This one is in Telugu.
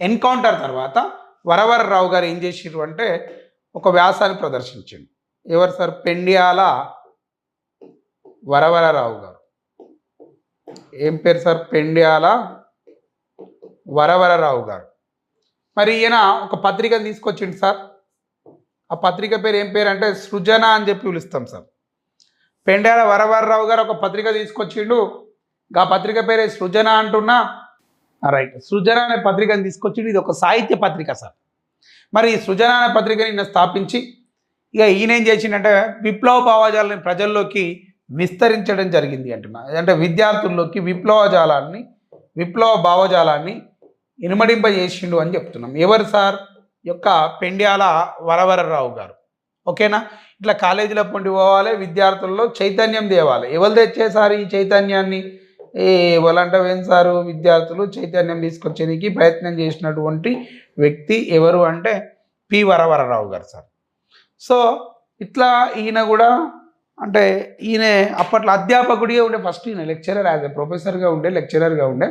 ఎన్కౌంటర్ తర్వాత వరవరరావు గారు ఏం చేసిర్రు అంటే ఒక వ్యాసాన్ని ప్రదర్శించండి. ఎవరు సార్? పెండియాల వరవరరావు గారు. ఏం పేరు సార్? పెండియాల వరవరరావు గారు. మరి ఈయన ఒక పత్రికను తీసుకొచ్చిండు సార్. ఆ పత్రిక పేరు ఏం పేరు అంటే సృజన అని చెప్పి పిలుస్తాం సార్. పెండాల వరవరరావు గారు ఒక పత్రిక తీసుకొచ్చిండు. ఆ పత్రిక పేరే సృజన అంటున్నా. రైట్ సృజన అనే పత్రికను తీసుకొచ్చిండు. ఇది ఒక సాహిత్య పత్రిక సార్. మరి ఈ సృజన అనే పత్రికని ఈయన స్థాపించి ఇక ఈయన ఏం చేసిండంటే విప్లవ భావజాలని ప్రజల్లోకి విస్తరించడం జరిగింది అంటున్నా. అంటే విద్యార్థుల్లోకి విప్లవ జాలాన్ని విప్లవ భావజాలాన్ని ఇనుమడింపజేసిండు అని చెప్తున్నాం. ఎవరు సార్? యొక్క పెండ్యాల వరవరరావు గారు. ఓకేనా? ఇట్లా కాలేజీలో పొండి పోవాలి విద్యార్థుల్లో చైతన్యం తేవాలి. ఎవరు తెచ్చేసారు ఈ చైతన్యాన్ని? ఏ ఎవరంటావేం సారు? విద్యార్థులు చైతన్యం తీసుకొచ్చేందుకు ప్రయత్నం చేసినటువంటి వ్యక్తి ఎవరు అంటే పి వరవరరావు గారు సార్. సో ఇట్లా ఈయన కూడా అంటే ఈయన అప్పట్లో అధ్యాపకుడిగా ఉండే ఫస్ట్ ఈయన లెక్చరర్ యాజ్ ఎ ప్రొఫెసర్గా ఉండే లెక్చరర్గా ఉండే.